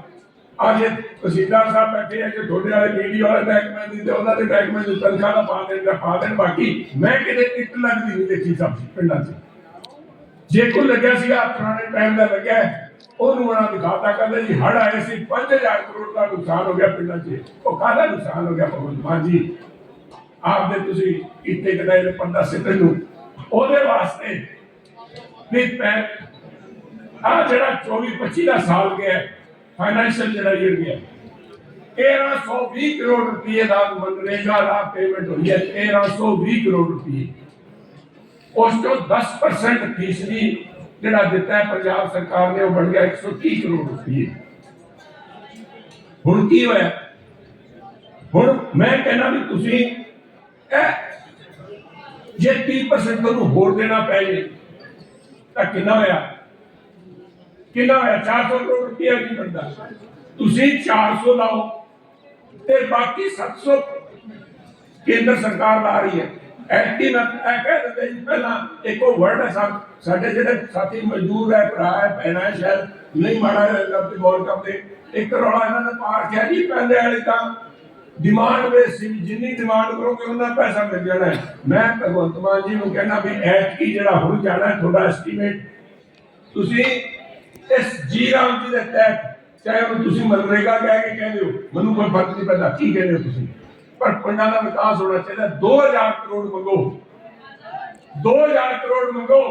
ਅੱਜ ਤਹਿਸੀਲਦਾਰ ਸਾਹਿਬ ਬੈਠੇ ਆ ਕਿ ਤੁਹਾਡੇ ਵਾਲੇ ਮੀਡੀਆ ਵਾਲੇ ਮਹਿਕਮੇ ਦੀ ਤੇ ਉਹਨਾਂ ਦੇ ਮਹਿਕਮੇ ਦੀ ਤਨਖਾਹ ਦਾ ਪਾ ਦੇਣ ਦਾ ਪਾ ਦੇਣ, ਬਾਕੀ ਮੈਂ ਕਿਤੇ ਇੱਟ ਲੱਗਦੀ ਨਹੀਂ ਦੇਖੀ ਸਭ ਪਿੰਡਾਂ 'ਚ। ਜੇ ਕੋਈ ਲੱਗਿਆ ਸੀਗਾ, ਪੁਰਾਣੇ ਟਾਈਮ ਦਾ ਲੱਗਿਆ, ਉਹਨੂੰ ਬਣਾ ਦਿਖਾਤਾ, ਕਹਿੰਦਾ ਜੀ ਹੜ ਆਏ ਸੀ 5000 ਕਰੋੜ ਦਾ ਨੁਕਸਾਨ ਹੋ ਗਿਆ ਪਿੰਡਾਂ 'ਚ। ਉਹ ਕਾਹਦਾ ਨੁਕਸਾਨ ਹੋ ਗਿਆ ਭਗਵੰਤ ਮਾਨ ਜੀ? ਆਪ ਤੁਸੀਂ ਕੀਤੇ ਕਦਾਈ ਪੰਡਾ ਸਿੱਟਣ ਨੂੰ। ਉਹਦੇ ਵਾਸਤੇ ਵੀ ਪੈ ਆ ਜਿਹੜਾ 24 25 ਦਾ ਸਾਲ ਗਿਆ ਫਾਈਨੈਂਸ਼ੀਅਲ ਜਿਹੜਾ ਈਅਰ ਗਿਆ 1320 ਕਰੋੜ ਰੁਪਏ ਦਾ ਮਨਰੇਗਾ ਦਾ ਪੇਮੈਂਟ ਹੋਈ ਹੈ 1320 ਕਰੋੜ ਰੁਪਏ। ਉਸ ਤੋਂ 10% ਫੀਸਦੀ ਜਿਹੜਾ ਦਿੱਤਾ ਹੈ ਪੰਜਾਬ ਸਰਕਾਰ ਨੇ, ਉਹ ਬਣ ਗਿਆ 130 ਕਰੋੜ ਰੁਪਏ। ਹੁਣ ਕੀ ਹੋਇਆ? ਹੁਣ ਮੈਂ ਕਹਿੰਦਾ ਵੀ ਤੁਸੀਂ ਜੇ 30% ਤੁਹਾਨੂੰ ਹੋਰ ਦੇਣਾ ਪੈ ਜੇ, ਤਾਂ ਕਿੰਨਾ ਹੋਇਆ? ਕਿੰਨਾ ਹੋਇਆ? 400 ਕਰੋੜ ਰੁਪਏ ਕੀ ਬਣਦਾ। ਤੁਸੀਂ 400 ਲਾਓ ਤੇ ਬਾਕੀ 700 ਕੇਂਦਰ ਸਰਕਾਰ ਲਾ ਰਹੀ ਹੈ। ਐਕਟੀ ਮੈਂ ਇਹ ਕਹਿ ਦਿੰਦੇ ਜੀ, ਪਹਿਲਾਂ ਇੱਕ ਵਰਡ ਹੈ ਸਾ- ਸਾਡੇ ਜਿਹੜੇ ਸਾਥੀ ਮਜ਼ਦੂਰ ਹੈ, ਭਰਾ ਹੈ, ਭੈਣਾਂ ਹੈ, ਸ਼ਾਇਦ ਨਹੀਂ ਮਾੜਾ ਲੱਭਦੇ ਗੌਰ ਕਰਦੇ ਇੱਕ ਰੌਲਾ ਇਹਨਾਂ ਨੇ ਪਾ ਰੱਖਿਆ ਜੀ ਪਹਿਲੇ ਵਾਲੀ ਤਾਂ। ਡਿਮਾਂਡ ਬੇਸ ਸੀ ਜਿੰਨੀ ਡਿਮਾਂਡ ਕਰੋਗੇ ਉਹਨਾਂ ਪੈਸਾ ਮਿਲ ਜਾਣਾ ਮੈਂ ਭਗਵੰਤ ਮਾਨ ਜੀ ਨੂੰ ਕਹਿਣਾ ਵੀ ਐਤਕੀ ਜਿਹੜਾ ਹੁਣ ਜਾਣਾ ਤੁਹਾਡਾ ਐਸਟੀਮੇਟ ਤੁਸੀਂ ਇਸ ਜੀ ਜੀ ਦੇ ਤਹਿਤ ਚਾਹੇ ਉਹਨੂੰ ਤੁਸੀਂ ਮਨਰੇਗਾ ਕਹਿ ਕੇ ਕਹਿੰਦੇ ਹੋ ਮੈਨੂੰ ਕੋਈ ਫ਼ਰਕ ਨਹੀਂ ਪੈਂਦਾ, ਕੀ ਕਹਿੰਦੇ ਹੋ ਤੁਸੀਂ? ਪਰ ਪਿੰਡਾਂ ਦਾ ਵਿਕਾਸ ਹੋਣਾ ਚਾਹੀਦਾ। 2000 ਕਰੋੜ ਮੰਗੋ। 2000 ਕਰੋੜ ਮੰਗੋ।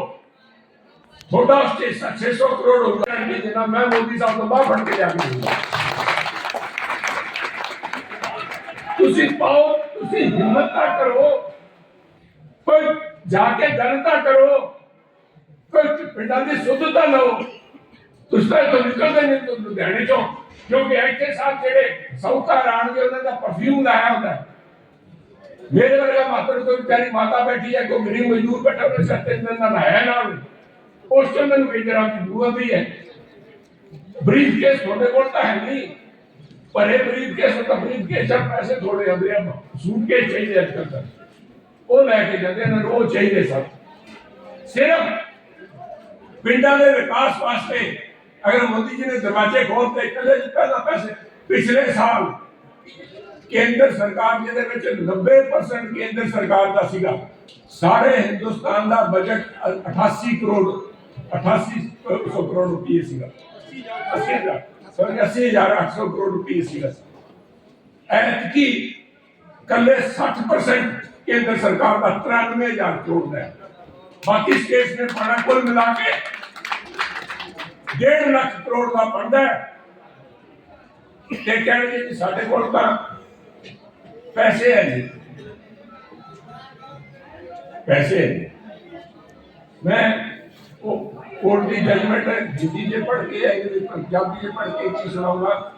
ਤੁਹਾਡਾ 600 ਕਰੋੜ ਹੋਊਗਾ। ਜਿੰਨਾ ਮੈਂ ਮੋਦੀ ਸਾਹਿਬ ਤੋਂ ਬਾਹਰ ਫੜ ਕੇ ਜਾ ਕੇ ਤੁਸੀਂ ਪਾਓ, ਤੁਸੀਂ ਹਿੰਮਤ ਤਾਂ ਕਰੋ। ਕੋਈ ਜਾ ਕੇ ਗੱਲ ਕਰੋ। ਕੋਈ ਪਿੰਡਾਂ ਦੀ ਸੁੱਧਤਾ ਲਓ। ਤੁਸੀਂ ਤਾਂ ਇੱਥੋਂ ਨਿਕਲਦੇ ਨਹੀਂ ਲੁਧਿਆਣੇ ਚੋਂ। ਕਿਉਂਕਿ ਇੱਥੇ ਸਾਹਿਬ ਜਿਹੜੇ ਸੌਕਾਰ ਆਣਗੇ ਉਹਨਾਂ ਦਾ ਪਰਫਿਊਮ ਲਾਇਆ ਹੁੰਦਾ ਮੇਰੇ ਵਰਗਾ ਮਾਤਰ ਕੋਈ ਵਿਚਾਰੀ ਮਾਤਾ ਬੈਠੀ ਹੈ, ਕੋਈ ਗਰੀਬ ਮਜ਼ਦੂਰ ਬੈਠਾ ਉਹਨੇ ਸਿਰ ਤੇ ਇੰਨਾ ਨਾ ਲਾਇਆ ਨਾ ਉਸ ਤੋਂ ਮੈਨੂੰ ਕਈ ਤਰ੍ਹਾਂ ਦੀ ਦੂਆ ਵੀ ਹੈ। ਬਰੀਫ ਕੇਸ ਤੁਹਾਡੇ ਕੋਲ ਤਾਂ ਹੈ ਨਹੀਂ। ਭਰੇ ਬਰੀਫਕੇਸ ਤਾਂ ਬਰੀਫਕੇਸ ਚ ਪੈਸੇ ਥੋੜੇ ਆਉਂਦੇ ਆ ਸੂਟਕੇਸ ਚਾਹੀਦੇ ਅੱਜ ਕੱਲ੍ਹ ਉਹ ਲੈ ਕੇ ਜਾਂਦੇ ਨੇ ਉਹ ਚਾਹੀਦੇ ਸਭ। ਸਿਰਫ ਪਿੰਡਾਂ ਦੇ ਵਿਕਾਸ ਵਾਸਤੇ ਅਗਰ ਮੋਦੀ ਜੀ ਨੇ ਦਰਵਾਜ਼ੇ ਖੋਲ੍ਹਤੇ ਕਦੇ ਜੀ ਪਹਿਲਾਂ ਪੈਸੇ, ਪਿਛਲੇ ਸਾਲ ਕੇਂਦਰ ਸਰਕਾਰ ਜਿਹਦੇ ਵਿੱਚ 90% ਕੇਂਦਰ ਸਰਕਾਰ ਦਾ ਸੀਗਾ, ਸਾਰੇ ਹਿੰਦੁਸਤਾਨ ਦਾ ਬਜਟ 88 ਕਰੋੜ 88 ਸੌ ਕਰੋੜ ਰੁਪਏ ਸੀਗਾ। 80000 ਸੌਰੀ 80800 ਕਰੋੜ ਰੁਪਏ ਸੀਗਾ ਐਤਕੀ ਕੱਲੇ 60% ਕੇਂਦਰ ਸਰਕਾਰ ਦਾ 93000 ਕਰੋੜ ਹੈ। ਬਾਕੀ ਸਟੇਟਸ ਨੇ ਪਾਣਾ ਕੁੱਲ ਮਿਲਾ ਕੇ 1.5 ਲੱਖ ਕਰੋੜ ਦਾ ਬਣਦਾ ਹੈ। ਤੇ ਕਹਿੰਦੇ ਕਿ ਸਾਡੇ ਕੋਲ ਤਾਂ ਪੈਸੇ ਹੈ ਜੀ ਪੈਸੇ ਹੈ ਮੈਂ ਉਹ ਕੋਰਟ ਦੀ ਜਜਮੈਂਟ ਹਿੰਦੀ ਜੇ ਪੜ੍ਹ ਕੇ ਅੰਗਰੇਜ਼ੀ ਪੰਜਾਬੀ ਜੇ ਪੜ੍ਹ ਕੇ ਇੱਕ ਚੀਜ਼ ਸੁਣਾਉਂਗਾ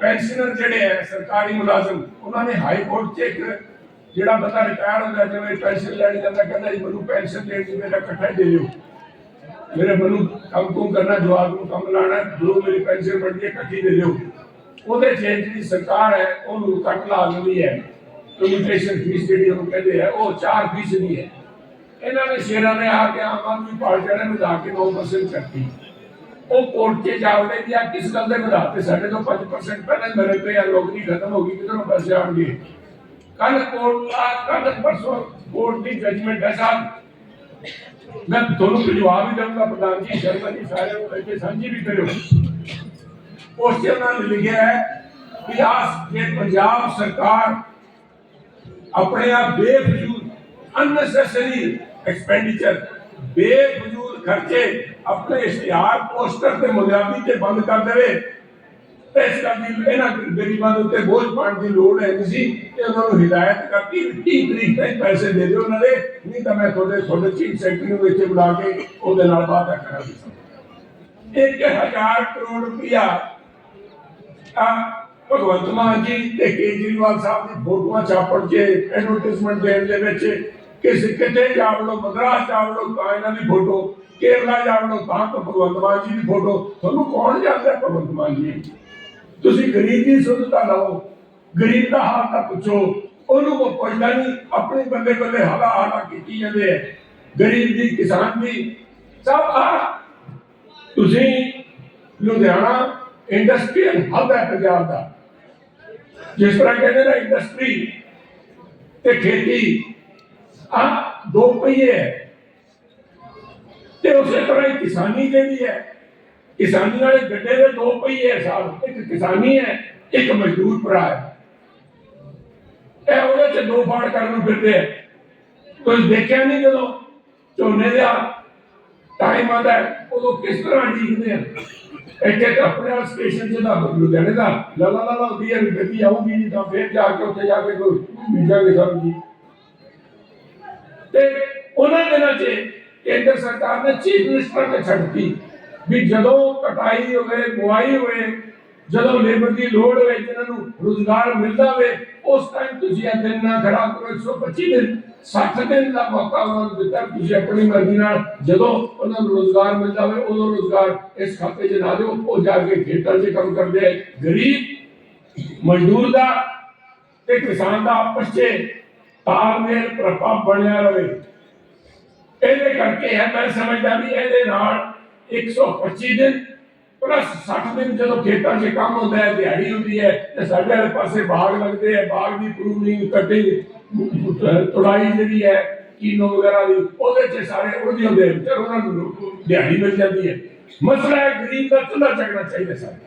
ਪੈਨਸ਼ਨਰ ਜਿਹੜੇ ਹੈ, ਸਰਕਾਰੀ ਮੁਲਾਜ਼ਮ, ਉਹਨਾਂ ਨੇ ਹਾਈ ਕੋਰਟ 'ਚ ਇੱਕ ਜਿਹੜਾ ਬੰਦਾ ਰਿਟਾਇਰ ਹੋ ਜਿਵੇਂ ਪੈਨਸ਼ਨ ਲੈਣ ਜਾਂਦਾ, ਕਹਿੰਦਾ ਜੀ, ਮੈਨੂੰ ਪੈਨਸ਼ਨ ਦੇਣ ਦੀ ਮੇਰਾ ਇਕੱਠਾ ਦੇ ਦਿਓ। ਮੇਰੇ ਮੈਨੂੰ ਕੰਮ ਕੁਮ ਕਰਨਾ, ਜਵਾਬ ਨੂੰ ਕੰਮ ਲਾਣਾ, ਜੋ ਮੇਰੀ ਪੈਨਸ਼ਨ ਬਣਦੀ ਹੈ, ਇਕੱਠੀ ਦੇ ਦਿਓ। ਉਹਦੇ 'ਚ ਜਿਹੜੀ ਸਰਕਾਰ ਹੈ, ਉਹਨੂੰ ਕੱਟ ਲਾ ਦਿੰਦੀ ਹੈ। ਕਮਿਊਨੀਕੇਸ਼ਨ ਫੀਸ ਜਿਹੜੀ ਉਹਨੂੰ ਕਹਿੰਦੇ ਆ, ਉਹ 4 ਫੀਸ ਦੀ ਹੈ। ਇਹਨਾਂ ਨੇ ਸ਼ੇਰਾਂ ਨੇ ਆ ਕੇ ਆਮ ਆਦਮੀ ਪਾਰਟੀ ਨੇ ਵਧਾ ਕੇ 9% ਕਰਤੀ ਉਹ ਕੋਰਟ 'ਚ ਜਾਵੜੇ ਵੀ ਆ ਕਿਸ ਗੱਲ ਦੇ ਵਧਾਤੇ ਸਾਡੇ ਤੋਂ 5% ਪਹਿਲਾਂ ਹੀ ਮੇਰੇ ਤੇ ਆ ਨੌਕਰੀ ਖਤਮ ਹੋ ਗਈ ਕਿਧਰੋਂ ਪੈਸੇ ਆਉਣਗੇ ਕੱਲ ਕੋਰਟ ਆ ਕੱਲ ਪਰਸੋਂ ਕੋਰਟ ਦੀ ਜਜਮੈਂਟ ਹੈ ਸਾਹਿਬ ਮੈਂ ਤੁਹਾਨੂੰ ਜਵਾਬ ਵੀ ਦਊਂਗਾ ਪ੍ਰਧਾਨ ਜੀ ਸ਼ਰਮਾ ਜੀ ਸਾਰੇ ਨੂੰ ਇੱਥੇ ਸਾਂਝੀ ਵੀ ਕਰਿਓ ਉਸ 'ਚ ਉਹਨਾਂ ਨੇ ਲਿਖਿਆ ਹੈ ਕਿ ਆਸ ਜੇ ਪੰਜਾਬ ਸਰਕਾਰ ਆਪਣੇ ਆਪ ਬੇਫਜ਼ੂਲ ਅਨਨੈਸੈਸਰੀ ਐਕਸਪੈਂਡੀਚਰ ਬੇਫਜ਼ੂਲ ਖਰਚੇ ਆਪਣੇ ਇਸ਼ਤਿਹਾਰ ਪੋਸਟਰ ਤੇ ਮੁਲਾਜ਼ਮੀ ਤੇ ਬੰਦ ਕਰ ਦੇਵੇ। ਇਸ ਕਰਕੇ ਇਹਨਾਂ ਗਰੀਬਾਂ ਦੇ ਉੱਤੇ ਬੋਝ ਪਾਉਣ ਦੀ ਲੋੜ ਹੈ ਨਹੀਂ ਤੇ ਉਹਨਾਂ ਨੂੰ ਹਦਾਇਤ ਕਰਤੀ 30 ਤਰੀਕ ਤੱਕ ਪੈਸੇ ਦੇ ਦਿਓ ਉਹਨਾਂ ਦੇ, ਨਹੀਂ ਤਾਂ ਮੈਂ ਤੁਹਾਡੇ ਤੁਹਾਡੇ ਚੀਫ ਸੈਕਟਰੀ ਨੂੰ ਇੱਥੇ ਬੁਲਾ ਕੇ ਉਹਦੇ ਨਾਲ ਵਾਅਦਾ ਕਰਾਂਗੀ। ਇੱਕ ਕਰੋੜ ਰੁਪਇਆ ਆ ਭਗਵੰਤ ਮਾਨ ਜੀ ਤੇ ਕੇਜਰੀਵਾਲ ਸਾਹਿਬ ਦੀ ਫੋਟੋਆਂ ਛਾਪਣ ਚ ਐਡਵਰਟਾਈਜ਼ਮੈਂਟ ਦੇਣ ਦੇ ਵਿੱਚ ਕਿਸ ਕਿਤੇ ਜਾਵੜੋ ਮਦਰਾਸ ਜਾਵੜੋ ਤਾਂ ਇਹਨਾਂ ਦੀ ਫੋਟੋ, ਕੇਰਲਾ ਜਾਵੜੋ ਤਾਂ ਤਾਂ ਭਗਵੰਤ ਮਾਨ ਜੀ ਦੀ ਫੋਟੋ। ਤੁਹਾਨੂੰ ਕੌਣ ਜਾਣਦਾ ਭਗਵੰਤ ਮਾਨ ਜੀ? ਤੁਸੀਂ ਗਰੀਬ ਦੀ ਸੁਣਤਾ ਲਓ, ਗਰੀਬ ਦਾ ਹਾਲ ਤਾਂ ਪੁੱਛੋ। ਉਹਨੂੰ ਕੋ ਪੁੱਛਦਾ ਨਹੀਂ, ਆਪਣੇ ਬੰਦੇ ਬੰਦੇ ਹਾਲਾ ਹਾਲਾ ਕੀਤੀ ਜਾਂਦੇ ਹੈ ਗਰੀਬ ਦੀ, ਕਿਸਾਨ ਦੀ, ਸਭ ਆ। ਤੁਸੀਂ ਲੁਧਿਆਣਾ ਇੰਡਸਟਰੀਅਲ ਹੱਬ ਹੈ ਪੰਜਾਬ ਦਾ। ਜਿਸ ਤਰ੍ਹਾਂ ਕਹਿੰਦੇ ਨੇ ਇੰਡਸਟਰੀ ਤੇ ਖੇਤੀ ਆ ਦੋ ਪਹੀਏ ਹੈ। ਤੇ ਉਸੇ ਤਰ੍ਹਾਂ ਹੀ ਕਿਸਾਨੀ ਜਿਹੜੀ ਹੈ, ਕਿਸਾਨੀ ਵਾਲੇ ਗੱਡੇ ਦੇ ਦੋ ਪਹੀਏ ਸਾਹਿਬ ਇੱਕ ਕਿਸਾਨੀ ਹੈ, ਇੱਕ ਮਜ਼ਦੂਰ ਭਰਾ ਹੈ। ਇਹ ਉਹਦੇ ਚ ਦੋ ਫਾੜ ਕਰਨ ਨੂੰ ਫਿਰਦੇ ਹੈ। ਤੁਸੀਂ ਦੇਖਿਆ ਨਹੀਂ ਜਦੋਂ ਝੋਨੇ ਦਾ ਟਾਈਮ ਆਉਂਦਾ ਉਦੋਂ ਕਿਸ ਤਰ੍ਹਾਂ ਜੀਂਦੇ ਆ? ਇੱਥੇ ਤਾਂ ਆਪਣੇ ਵਾਲੇ ਸਟੇਸ਼ਨ 'ਚ ਦਾ ਲੁਧਿਆਣੇ ਦਾ ਲਾ ਲਾ ਲਾ ਹੁੰਦੀ ਹੈ, ਵੀ ਗੱਡੀ ਆਊਗੀ ਨਹੀਂ ਤਾਂ ਫੇਰ ਜਾ ਕੇ ਉੱਥੇ ਜਾ ਕੇ ਕੋਈ ਬੀਜਾਂਗੇ ਸਬਜ਼ੀ ਤੇ ਉਹਨਾਂ ਦਿਨਾਂ 'ਚ ਕੇਂਦਰ ਸਰਕਾਰ ਨੇ ਚੀਫ ਮਿਨਿਸਟਰ ਨੇ ਛੱਡਤੀ, ਵੀ ਜਦੋਂ ਕਟਾਈ ਹੋਵੇ ਬੁਆਈ ਹੋਵੇ, ਜਦੋਂ ਲੇਬਰ ਦੀ ਲੋੜ ਹੋਵੇ ਜਿਹਨਾਂ ਨੂੰ ਰੋਜ਼ਗਾਰ ਮਿਲਦਾ ਹੋਵੇ, ਉਸ ਟਾਈਮ ਤੁਸੀਂ ਇਹ ਦਿਨ ਨਾ ਖੜਾ ਕਰੋ 125 ਦਿਨ 60 ਦਿਨ ਦਾ ਮੌਕਾ ਉਹਨਾਂ ਨੂੰ ਦਿੱਤਾ, ਤੁਸੀਂ ਆਪਣੀ ਮਰਜ਼ੀ ਨਾਲ ਜਦੋਂ ਉਹਨਾਂ ਨੂੰ ਰੋਜ਼ਗਾਰ ਮਿਲਦਾ ਹੋਵੇ, ਉਦੋਂ ਰੋਜ਼ਗਾਰ ਇਸ ਖਾਤੇ 'ਚ ਨਾ ਦਿਓ, ਉਹ ਜਾ ਕੇ ਖੇਤਾਂ 'ਚ ਕੰਮ ਕਰਦੇ ਗਰੀਬ ਮਜ਼ਦੂਰ ਦਾ ਤੇ ਕਿਸਾਨ ਦਾ ਆਪਸ 'ਚ ਤਾਲਮੇਲ ਪ੍ਰਭਾਵ ਬਣਿਆ ਰਵੇ ਇਹਦੇ ਕਰਕੇ ਹੈ ਮੈਂ ਸਮਝਦਾ ਵੀ ਇਹਦੇ ਨਾਲ 125 ਦਿਨ ਪਲੱਸ 60 ਦਿਨ ਜਦੋਂ ਖੇਤਾਂ 'ਚ ਕੰਮ ਹੁੰਦਾ ਹੈ ਦਿਹਾੜੀ ਹੁੰਦੀ ਹੈ ਤੇ ਸਾਡੇ ਵਾਲੇ ਪਾਸੇ ਬਾਗ ਲੱਗਦੇ ਆ ਬਾਗ ਦੀ ਪ੍ਰੂਨਿੰਗ ਕਟਿੰਗ ਤੁੜਾਈ ਜਿਹੜੀ ਹੈ ਕੀਨੋ ਵਗੈਰਾ ਦੀ ਉਹਦੇ 'ਚ ਸਾਰੇ ਉਹਦੇ ਹੁੰਦੇ ਆ, ਉਹਨਾਂ ਨੂੰ ਦਿਹਾੜੀ ਮਿਲ ਜਾਂਦੀ ਹੈ। ਮਸਲਾ ਹੈ ਗਰੀਬ ਦਾ ਚੁੱਲ੍ਹਾ ਚੱਕਣਾ ਚਾਹੀਦਾ ਸਾਨੂੰ।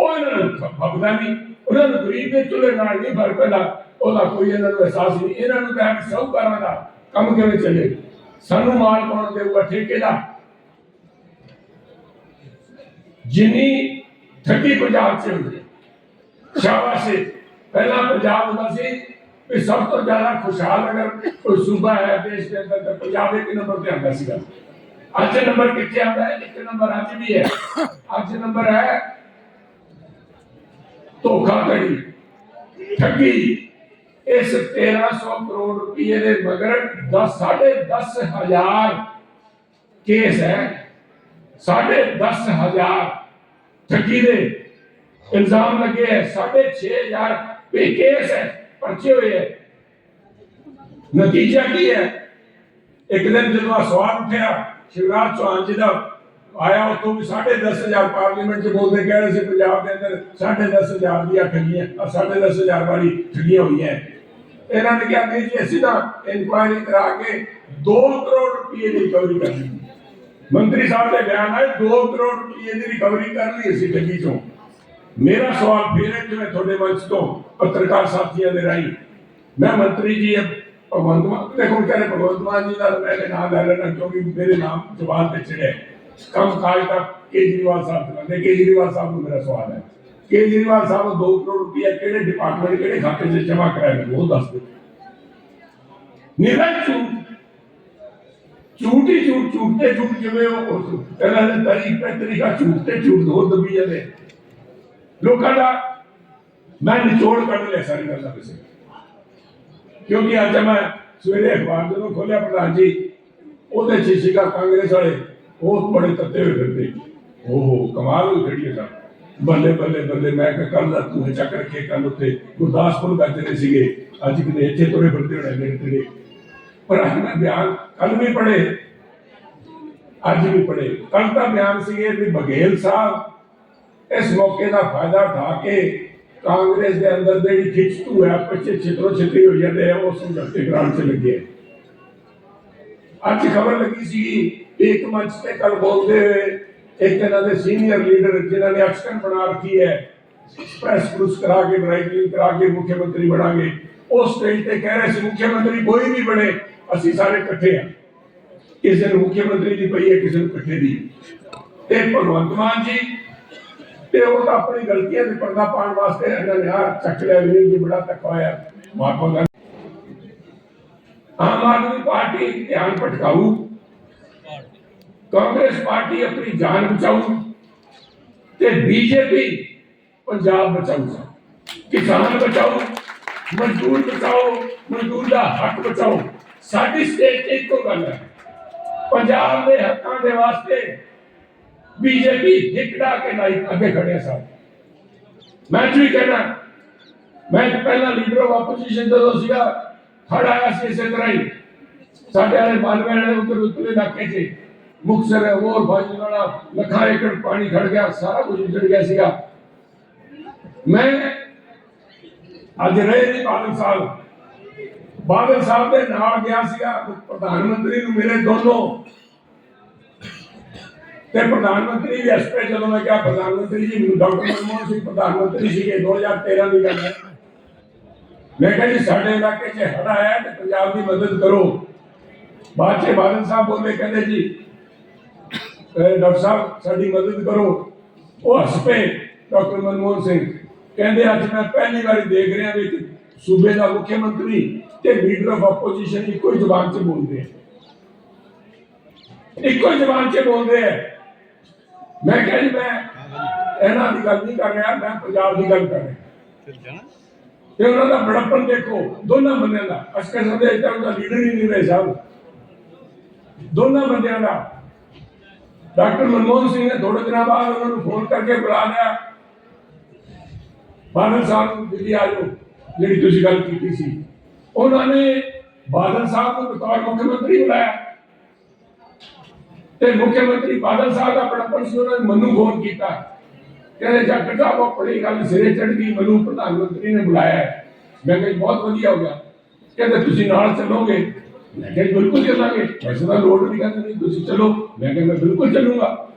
ਉਹ ਨੂੰ ਫੱਬਦਾ ਨਹੀਂ। ਉਹਨਾਂ ਨੂੰ ਗਰੀਬ ਦੇ ਚੁੱਲ੍ਹੇ ਨਾਲ ਨਹੀਂ ਫ਼ਰਕ ਪੈਂਦਾ। ਉਹਦਾ ਕੋਈ ਇਹਨਾਂ ਨੂੰ ਅਹਿਸਾਸ ਨਹੀਂ। ਇਹਨਾਂ ਨੂੰ ਤਾਂ ਹੈ ਕਿ ਸ਼ਾਹੂਕਾਰਾਂ ਦਾ ਕੰਮ ਕਿਵੇਂ ਚੱਲੇ? ਸਾਨੂੰ ਮਾਲ ਕੌਣ ਦੇਊਗਾ ਠੇਕੇ ਦਾ। ਜਿੰਨੀ ਠੱਗੀ ਪੰਜਾਬ 'ਚ ਹੁੰਦੀ ਹੈ। ਸ਼ਾਬਾਸ਼। ਏ। ਪਹਿਲਾਂ ਪੰਜਾਬ ਹੁੰਦਾ ਸੀ ਕਿ ਸਭ ਤੋਂ ਜ਼ਿਆਦਾ ਖੁਸ਼ਹਾਲ ਅਗਰ ਕੋਈ ਸੂਬਾ ਹੈ ਦੇਸ਼ ਦੇ ਅੰਦਰ ਤਾਂ ਪੰਜਾਬ ਇੱਕ ਨੰਬਰ ਤੇ ਆਉਂਦਾ ਸੀਗਾ। ਅੱਜ ਨੰਬਰ ਕਿੱਥੇ ਆਉਂਦਾ ਹੈ? ਇੱਕ ਨੰਬਰ ਅੱਜ ਵੀ ਹੈ। ਅੱਜ ਨੰਬਰ ਹੈ ਧੋਖਾਧੜੀ, ਠੱਗੀ। ਇਸ 1300 ਕਰੋੜ ਰੁਪਏ ਦੇ ਮਗਰ 10 ਸਾਢੇ 10 ਹਜ਼ਾਰ ਕੇਸ ਹੈ ਸਾਢੇ 10 ਹਜ਼ਾਰ ਠੱਗੀ ਦੇ ਇਲਜ਼ਾਮ ਲੱਗੇ ਹੈ 6500 ਪੇ ਕੇਸ ਹੈ ਪਰਚੇ ਹੋਏ ਹੈ ਨਤੀਜਾ ਕੀ ਹੈ ਇੱਕ ਦਿਨ ਜਦੋਂ ਆ ਸਵਾਲ ਉੱਠਿਆ ਸ਼ਿਵਰਾਜ ਚੌਹਾਨ ਜੀ ਦਾ ਆਇਆ ਉਤੋਂ ਵੀ 10500 ਪਾਰਲੀਮੈਂਟ 'ਚ ਬੋਲਦੇ ਕਹਿ ਰਹੇ ਸੀ ਪੰਜਾਬ ਦੇ ਅੰਦਰ 10500 ਦੀਆਂ ਠੱਗੀਆਂ ਆ 10500 ਵਾਲੀ ਠੱਗੀਆਂ ਹੋਈਆਂ ਇਹਨਾਂ ਨੇ ਕਿਹਾ ਨਹੀਂ ਜੀ ਅਸੀਂ ਤਾਂ ਇਨਕੁਆਇਰੀ ਕਰਾ ਕੇ 2 ਕਰੋੜ ਰੁਪਏ ਦੀ ਰਿਕਵਰੀ ਕਰਨੀ ਮੰਤਰੀ ਸਾਹਿਬ ਦੇ ਬਿਆਨ ਆਏ 2 ਕਰੋੜ ਰੁਪਏ ਦੀ ਰਿਕਵਰੀ ਕਰ ਲਈ ਅਸੀਂ ਠੱਗੀ ਚੋਂ। ਮੇਰਾ ਸਵਾਲ ਫਿਰ ਹੈ ਜਿਵੇਂ ਤੁਹਾਡੇ ਮੰਚ ਤੋਂ ਪੱਤਰਕਾਰ ਸਾਥੀਆਂ ਦੇ ਰਾਹੀਂ। ਮੈਂ ਮੰਤਰੀ ਜੀ ਭਗਵੰਤ ਮਾਨ ਦੇਖੋ ਕਹਿੰਦੇ ਭਗਵੰਤ ਮਾਨ ਜੀ ਦਾ ਮੈਂ ਨਾਮ ਲੈ ਲੈਣਾ ਕਿਉਂਕਿ ਮੇਰੇ ਨਾਮ ਜ਼ਬਾਨ ਤੇ ਚੜਿਆ ਕੰਮ ਕਾਜ ਦਾ ਕੇਜਰੀਵਾਲ ਸਾਹਿਬ ਤੋਂ ਨੇ ਕੇਜਰੀਵਾਲ ਸਾਹਿਬ ਨੂੰ ਮੇਰਾ ਸਵਾਲ ਹੈ। ਕੇਜਰੀਵਾਲ ਸਾਹਿਬ ਨੂੰ 2 ਕਰੋੜ ਰੁਪਏ ਕਿਹੜੇ ਡਿਪਾਰਟਮੈਂਟ ਕਿਹੜੇ ਖਾਤੇ 'ਚ ਜਮ੍ਹਾਂ ਕਰਾਇਆ ਮੈਨੂੰ ਉਹ ਦੱਸ ਦਿਓ। ਨਿਰੰਜੂ ਝੂਠੀ। ਝੂਠ ਝੂਠੇ, ਝੂਠ ਜਿਵੇਂ ਉਹ ਕਹਿੰਦਾ ਨੇ ਤਰੀਕ ਤਰੀਕਾ ਝੂਠ ਝੂਠ ਦੋ ਦਬੀ ਜਾਂਦੇ। ਲੋਕਾਂ ਦਾ, ਮੈਂ ਨਿਚੋੜ ਕੱਢ ਲਿਆ ਸਾਰੀ ਗੱਲ ਦਾ ਕਿਸੇ ਕਿਉਂਕਿ ਅੱਜ ਮੈਂ ਸਵੇਰੇ ਅਖਬਾਰ ਜਦੋਂ ਖੋਲਿਆ ਪ੍ਰਧਾਨ ਜੀ, ਉਹਦੇ ਚ ਸੀਗਾ ਕਾਂਗਰਸ ਵਾਲੇ ਉਹ ਬੜੇ ਤੱਤੇ ਹੋਏ ਫਿਰਦੇ। ਓਹੋ, ਕਮਾਲ ਹੋਈ ਖੜੀ ਹੈ ਸਭ ਬੱਲੇ ਬੱਲੇ ਬੱਲੇ, ਮੈਂ ਕਿ ਕੱਲ ਦਾ ਤੂੰ ਚੱਕ ਰੱਖੇ ਕੱਲ ਉੱਤੇ ਗੁਰਦਾਸਪੁਰ ਗੱਜਰੇ ਸੀਗੇ। ਅੱਜ ਕਿਤੇ ਇੱਥੇ ਤੁਰੇ ਫਿਰਦੇ ਹੋਣੇ ਮੇਰੇ ਤੇਰੇ। ਪਰ ਅੱਜ ਮੈਂ ਬਿਆਨ ਕੱਲ ਵੀ ਪੜ੍ਹੇ, ਅੱਜ ਵੀ ਪੜ੍ਹੇ। ਕੱਲ ਤਾਂ ਬਿਆਨ ਸੀਗੇ ਵੀ ਬਘੇਲ ਸਾਹਿਬ ਇਸ ਮੌਕੇ ਦਾ ਫਾਇਦਾ ਉਠਾ ਕੇ ਕਾਂਗਰਸ ਦੇ ਅੰਦਰ ਜਿਹੜੀ ਖਿੱਚ ਧੂ ਹੈ, ਪਿੱਛੇ ਛਿੱਤਰੋ ਛਿੱਤਰੀ ਹੋ ਜਾਂਦੇ ਆ, ਉਹ ਸਮਝੌਤੇ ਕਰਾਉਣ ਚ ਲੱਗੇ ਅੱਜ ਖਬਰ ਲੱਗੀ ਸੀ ਇੱਕ ਮੰਚ ਤੇ ਕੱਲ ਬੋਲਦੇ ਹੋਏ ਇੱਕ ਇਹਨਾਂ ਦੇ ਸੀਨੀਅਰ ਲੀਡਰ ਜਿਨ੍ਹਾਂ ਨੇ ਅਕਸ਼ਕਨ ਬਣਾ ਰੱਖੀ ਹੈ ਪ੍ਰੈਸ ਪ੍ਰੂਸ ਕਰਾ ਕੇ ਡਰਾਈਵਿੰਗ ਕਰਾ ਕੇ ਮੁੱਖ ਮੰਤਰੀ ਬਣਾਂਗੇ। ਉਸ ਸਟੇਜ ਤੇ ਕਹਿ ਰਹੇ ਸੀ ਮੁੱਖ ਮੰਤਰੀ ਕੋਈ ਵੀ ਬਣੇ, ਅਸੀਂ ਸਾਰੇ ਇਕੱਠੇ ਆ ਕਿਸੇ ਨੂੰ ਮੁੱਖ ਮੰਤਰੀ ਦੀ ਪਈ ਹੈ, ਕਿਸੇ ਨੂੰ ਇਕੱਠੇ ਦੀ। ਤੇ ਭਗਵੰਤ ਮਾਨ ਜੀ, ਤੇ ਉਹ ਤਾਂ ਆਪਣੀ ਗਲਤੀਆਂ ਦੇ ਪਰਦਾ ਪਾਉਣ ਵਾਸਤੇ ਇਹਨਾਂ ਨੇ ਆ ਚੱਕ ਲਿਆ, ਵੀ ਜੀ, ਬੜਾ ਧੱਕਾ ਹੋਇਆ। ਮਹਾਤਮਾ ਗਾਂਧੀ ਆਮ ਆਦਮੀ ਪਾਰਟੀ ਧਿਆਨ ਭਟਕਾਊ। ਕਾਂਗਰਸ ਪਾਰਟੀ ਆਪਣੀ ਜਾਨ ਬਚਾਊ ਤੇ ਬੀਜੇਪੀ ਪੰਜਾਬ ਬਚਾਊ ਕਿਸਾਨ ਬਚਾਓ, ਮਜ਼ਦੂਰ ਬਚਾਓ, ਮਜ਼ਦੂਰ ਦਾ ਹੱਕ ਬਚਾਓ। ਸਾਡੀ ਸਟੇਟ ਤੇ ਇੱਕੋ ਗੱਲ ਹੈ। ਪੰਜਾਬ ਦੇ ਹੱਕਾਂ ਦੇ ਵਾਸਤੇ ਬੀਜੇਪੀ ਹਿੱਕੜਾ ਕੇ ਲਾਈ, ਅੱਗੇ ਖੜਿਆ ਸਨ ਮੈਂ ਵੀ ਕਹਿਣਾ, ਮੈਂ ਪਹਿਲਾਂ ਲੀਡਰ ਆਫ ਆਪੋਜੀਸ਼ਨ ਜਦੋਂ ਸੀਗਾ ਖੜ ਆਇਆ ਸੀ ਇਸੇ ਤਰ੍ਹਾਂ ਹੀ। ਸਾਡੇ ਵਾਲੇ ਮਾਲਵੇ ਵਾਲੇ ਉੱਤਰ ਉੱਤਰੇ ਇਲਾਕੇ 'ਚ। ਮੁਕਸਰ ਹੈ ਹੋਰ ਬਾਜੀ ਵਾਲਾ ਲੱਖਾਂ ਏਕੜ ਪਾਣੀ ਖੜ ਗਿਆ, ਸਾਰਾ ਕੁਝ ਉੱਜੜ ਗਿਆ ਸੀਗਾ। ਮੈਂ ਅੱਜ ਰਹੇ ਨੇ ਬਾਦਲ ਸਾਹਿਬ। ਬਾਦਲ ਸਾਹਿਬ ਦੇ ਨਾਲ ਗਿਆ ਸੀਗਾ, ਪ੍ਰਧਾਨ ਮੰਤਰੀ ਨੂੰ ਮਿਲੇ ਦੋਨੋਂ। ਤੇ ਪ੍ਰਧਾਨ ਮੰਤਰੀ ਵੀ ਐਸਪੀ ਜਦੋਂ ਮੈਂ ਕਿਹਾ, ਪ੍ਰਧਾਨ ਮੰਤਰੀ ਜੀ ਡਾਕਟਰ ਮਨਮੋਹਨ ਸਿੰਘ ਪ੍ਰਧਾਨ ਮੰਤਰੀ ਸੀਗੇ 2013 ਦੀ ਗੱਲ ਹੈ। ਮੈਂ ਕਿਹਾ ਜੀ, ਸਾਡੇ ਇਲਾਕੇ 'ਚ ਹੜਾ ਆਇਆ ਤੇ ਪੰਜਾਬ ਦੀ ਮਦਦ ਕਰੋ। ਬਾਅਦ 'ਚ ਬਾਦਲ ਸਾਹਿਬ ਬੋਲੇ, ਕਹਿੰਦੇ ਜੀ ਡਾਕਟਰ ਸਾਹਿਬ ਸਾਡੀ ਮਦਦ ਕਰੋ। ਉਹ ਹੱਸ ਪਏ ਡਾਕਟਰ ਮਨਮੋਹਨ ਸਿੰਘ। ਕਹਿੰਦੇ ਅੱਜ ਮੈਂ ਪਹਿਲੀ ਵਾਰੀ ਦੇਖ ਰਿਹਾ ਵੀ ਸੂਬੇ ਦਾ ਮੁੱਖ ਮੰਤਰੀ ਤੇ ਲੀਡਰ ਆਫ ਆਪੋਜੀਸ਼ਨ ਇੱਕੋ ਹੀ ਜ਼ੁਬਾਨ 'ਚ ਬੋਲਦੇ ਆ। ਇੱਕੋ ਹੀ ਜ਼ੁਬਾਨ 'ਚ ਬੋਲਦੇ ਆ। ਮੈਂ ਕਿਹਾ ਜੀ ਮੈਂ ਇਹਨਾਂ ਦੀ ਗੱਲ ਨਹੀਂ ਕਰ ਰਿਹਾ ਮੈਂ ਪੰਜਾਬ ਦੀ ਗੱਲ ਕਰ ਰਿਹਾ। ਤੇ ਉਹਨਾਂ ਦਾ ਬੜਪਨ ਦੇਖੋ ਦੋਨਾਂ ਬੰਦਿਆਂ ਦਾ। ਅਸਕਰ ਸੰਦੇ ਉਹਦਾ ਲੀਡਰ ਹੀ ਨਹੀਂ ਰਹੇ ਸਾਹਿਬ। ਦੋਨਾਂ ਬੰਦਿਆਂ ਦਾ। ਡਾਕਟਰ ਮਨਮੋਹਨ ਸਿੰਘ ਨੇ ਥੋੜੇ ਦਿਨਾਂ ਬਾਅਦ ਉਹਨਾਂ ਨੂੰ ਫੋਨ ਕਰਕੇ ਬੁਲਾ ਲਿਆ। ਬਾਦਲ ਸਾਹਿਬ ਦਿੱਲੀ ਆ ਜਾਓ ਜਿਹੜੀ ਤੁਸੀਂ ਗੱਲ ਕੀਤੀ ਸੀ। ਉਹਨਾਂ ਨੇ ਬਾਦਲ ਸਾਹਿਬ ਨੂੰ ਬਤੌਰ ਮੁੱਖ ਮੰਤਰੀ ਬੁਲਾਇਆ। ਤੇ ਮੁੱਖ ਮੰਤਰੀ ਬਾਦਲ ਸਾਹਿਬ ਦਾ ਬੜਪਨ ਸੀ ਉਹਨਾਂ ਨੇ ਮੈਨੂੰ ਫੋਨ ਕੀਤਾ। ਕਹਿੰਦੇ ਡਾਕਟਰ ਸਾਹਿਬ ਆਪਣੀ ਗੱਲ ਸਿਰੇ ਚੜ ਗਈ ਮੈਨੂੰ ਪ੍ਰਧਾਨ ਮੰਤਰੀ ਨੇ ਬੁਲਾਇਆ ਮੈਂ ਕਿਹਾ ਜੀ, ਬਹੁਤ ਵਧੀਆ ਹੋ ਗਿਆ। ਕਹਿੰਦੇ ਤੁਸੀਂ ਨਾਲ ਚੱਲੋਗੇ? ਮੈਂ ਕਿਹਾ ਬਿਲਕੁਲ ਚੱਲਾਂਗੇ ਵੈਸੇ ਤਾਂ ਲੋੜ ਨਹੀਂ ਕਹਿੰਦੇ ਨਹੀਂ ਤੁਸੀਂ ਚਲੋ। ਮੈਂ ਕਿਹਾ ਮੈਂ ਬਿਲਕੁਲ ਚੱਲੂਗਾ।